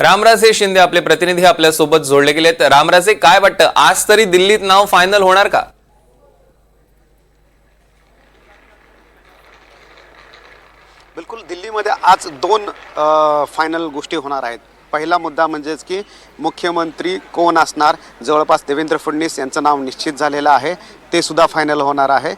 रामराजे शिंदे आपले प्रतिनिधी आपल्यासोबत जोडले गेलेत. रामराजे काय वाटतं? आज तरी दिल्लीत नाव फायनल होणार का? बिलकुल दिल्लीमध्ये आज दोन फायनल गोष्टी होणार आहेत. पहिला मुद्दा म्हणजेच की मुख्यमंत्री कोण असणार? जवळपास देवेंद्र फडणवीस यांचं नाव निश्चित झालेलं आहे. ते सुद्धा फायनल होणार आहे.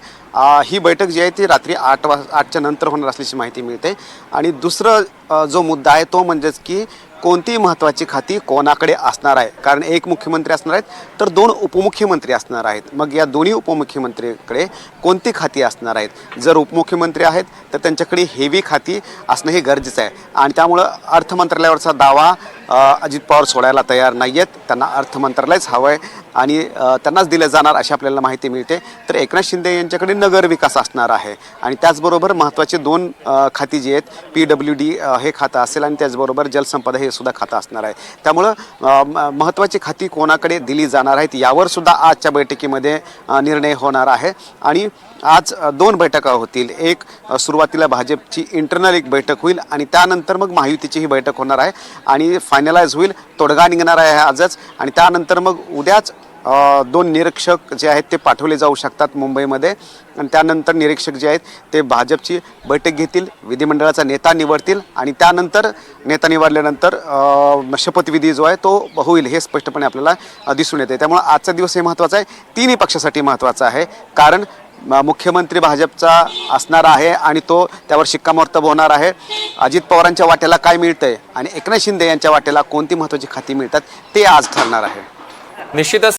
ही बैठक जी आहे ती रात्री आठ वा आठच्या नंतर होणार असल्याची माहिती मिळते. आणि दुसरं जो मुद्दा आहे तो म्हणजेच की कोणती महत्त्वाची खाती कोणाकडे असणार आहे? कारण एक मुख्यमंत्री असणार आहेत तर दोन उपमुख्यमंत्री असणार आहेत. मग या दोन्ही उपमुख्यमंत्रीकडे कोणती खाती असणार आहेत? जर उपमुख्यमंत्री आहेत तर त्यांच्याकडे हेवी खाती असणं हे गरजेचं आहे. आणि त्यामुळं अर्थ मंत्रालयावरचा दावा अजित पवार सोडायला तयार नाही आहेत त्यांना अर्थ मंत्रालयच हवं आहे आणि त्यांनाच दिलं जाणार अशी आपल्याला माहिती मिळते. तर एकनाथ शिंदे यांच्याकडे नगर विकास असणार आहे आणि त्याचबरोबर महत्त्वाचे दोन खाती जी आहेत पी डब्ल्यू डी हे खातं असेल आणि त्याचबरोबर जलसंपदा हे सुद्धा खातं असणार आहे. त्यामुळं म- महत्त्वाची खाती कोणाकडे दिली जाणार आहेत यावर सुद्धा आजच्या बैठकीमध्ये निर्णय होणार आहे. आणि आज दोन बैठका होतील. एक सुरुवातीला भाजपची इंटरनल एक बैठक होईल आणि त्यानंतर मग महायुतीची ही बैठक होणार आहे. आणि फायनलाइज होईल तोडगा निघणार आहे आजच. आणि त्यानंतर मग उद्याच दोन निरीक्षक जे आहेत ते पाठवले जाऊ शकतात मुंबईमध्ये. आणि त्यानंतर निरीक्षक जे आहेत ते भाजपची बैठक घेतील विधिमंडळाचा नेता निवडतील आणि त्यानंतर नेता निवडल्यानंतर शपथविधी जो आहे तो होईल हे स्पष्टपणे आपल्याला दिसून येते त्यामुळे आजचा दिवस हे महत्त्वाचा आहे. तिन्ही पक्षासाठी महत्त्वाचा आहे. कारण मुख्यमंत्री भाजपचा असणार आहे आणि तो त्यावर शिक्कामोर्तब होणार आहे. अजित पवारांच्या वाट्याला काय मिळतंय आणि एकनाथ शिंदे यांच्या वाट्याला कोणती महत्त्वाची खाती मिळतात ते आज ठरणार आहे. निश्चितच